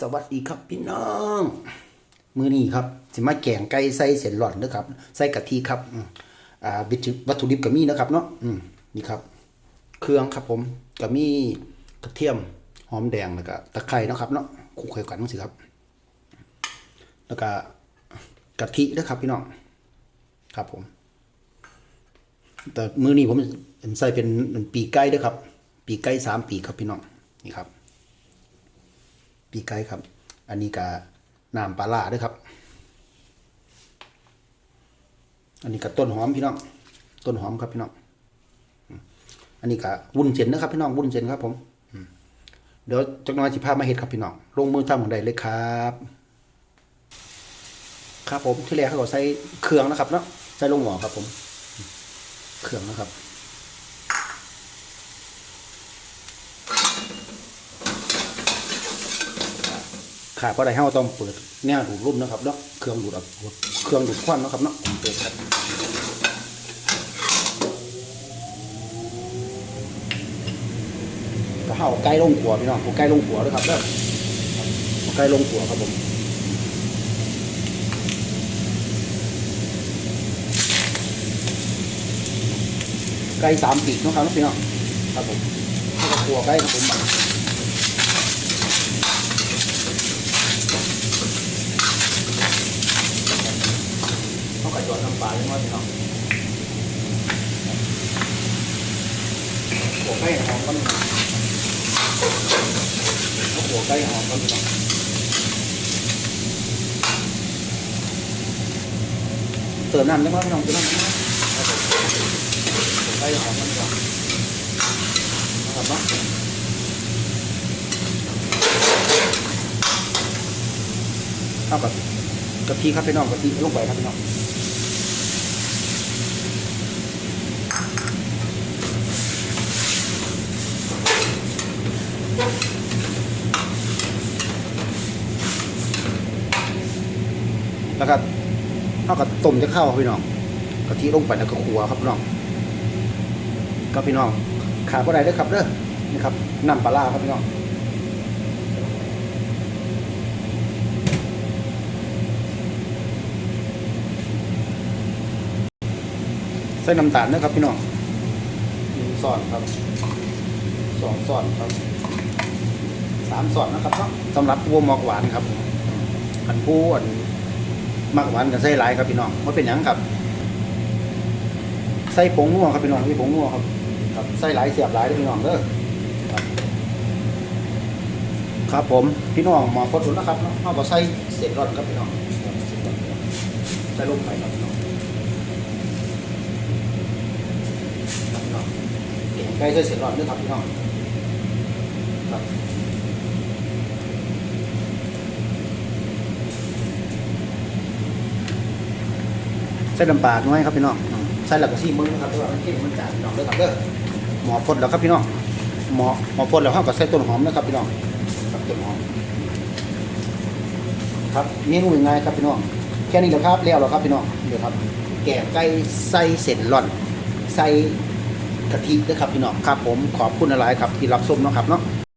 สวัสดีครับพี่น้อง มือนี้ครับสิมาแกงไก่ใส่เส้นหลอดนะครับใส่กะทิครับอ่าวิตวัตถุดิบก็มีนะครับเนาะอืมนี่ครับ เครื่องครับผมก็มีกระเทียมหอมแดงแล้วก็ตะไคร้นะครับเนาะคลุกเคล้ากันสิครับ แล้วก็กะทินะครับพี่น้องครับผม แต่มือนี้ผมใส่เป็นปีกไก่ด้วยครับ ปีกไก่สามปีครับพี่น้องนี่ครับ ปีไก่ครับ อันนี้ก็น้ำปลาร้าด้วยครับ อันนี้ก็ต้นหอมพี่น้อง ต้นหอมครับพี่น้อง อันนี้ก็วุ้นเส้นนะครับ พี่น้องวุ้นเส้นครับ ผม เดี๋ยวจักน้อยสิพามาเฮ็ดครับพี่น้อง ลงมือทำของใดเลยครับ ครับผมที่แรกเขาใส่เครื่องนะครับเนาะ ใส่ลงหม้อครับผม เครื่องนะครับ ขาดเพราะอะไรให้เราต้องเปิดแนวดูดรุ่นนะครับเนาะเครื่องดูดออกเครื่องดูดควันนะครับเนาะเปิดครับก็เข้าใกล้ลงขัวพี่น้องเอาใกล้ลงขัวด้วยครับเด้อเอาใกล้ลงขัวครับผมไก่สามปีกนะครับพี่น้องครับผมแล้วก็ขัวไก่ครับผม เขากระจอดน้ำปลาอย่างน้อยพี่น้องหัวไก่หอมก็มีเอาหัวไก่หอมก็มีเติมน้ำได้ไหมพี่น้องเติมน้ำได้ไหมหัวไก่หอมก็มีน้องนะครับเนาะเข้ากับกะทิครับพี่น้องกะทิลงไปครับพี่น้อง แล้วก็เท่ากับต้มจะเข้าครับพี่น้องกะทิลงไปแล้วก็ขัวครับพี่น้องก็พี่น้องขาดบ่ได้เด้อครับเด้อนี่ครับน้ำปลาร้าครับพี่น้องใส่น้ำตาลนะครับพี่น้องหนึ่งซอนครับสองซอนครับ สามซอนนะครับเนาะสำหรับวัวหมอกหวานครับอันผู้อันมักหวานกับใส่หลายครับพี่น้องว่าเป็นหยังครับใส่ผงนัวครับพี่น้องนี่ผงนัวครับครับใส่หลายเสียบหลายด้อพี่น้องเด้อครับครับผมพี่น้องหมอพดสุนนะครับเนาะเอาก็ใส่เศษร่อนครับพี่น้องใส่ลงไปครับพี่น้องครับพี่น้องเก่งใกล้ใส่เศษร่อนด้วยครับพี่น้องครับ ส่น้ำปลาน้อยครับพี่น้องใส่หลักกระซี่มึงนะครับเพราะว่ามันเข้มมันจางพี่น้องเด้อครับเด้อหมอพดแล้วครับพี่น้องหมอหมอพดแล้วเขาก็ใส่ต้นหอมนะครับพี่น้องครับต้นหอมครับเมนูง่ายๆครับพี่น้องแค่นี้แหละครับแล้วแล้วครับพี่น้องเดี๋ยวครับ แกงไก่ใส่เส้นร่อน ใส่กะทินะครับพี่น้องครับผมขอบคุณหลายครับที่รับชมเนาะครับเนาะ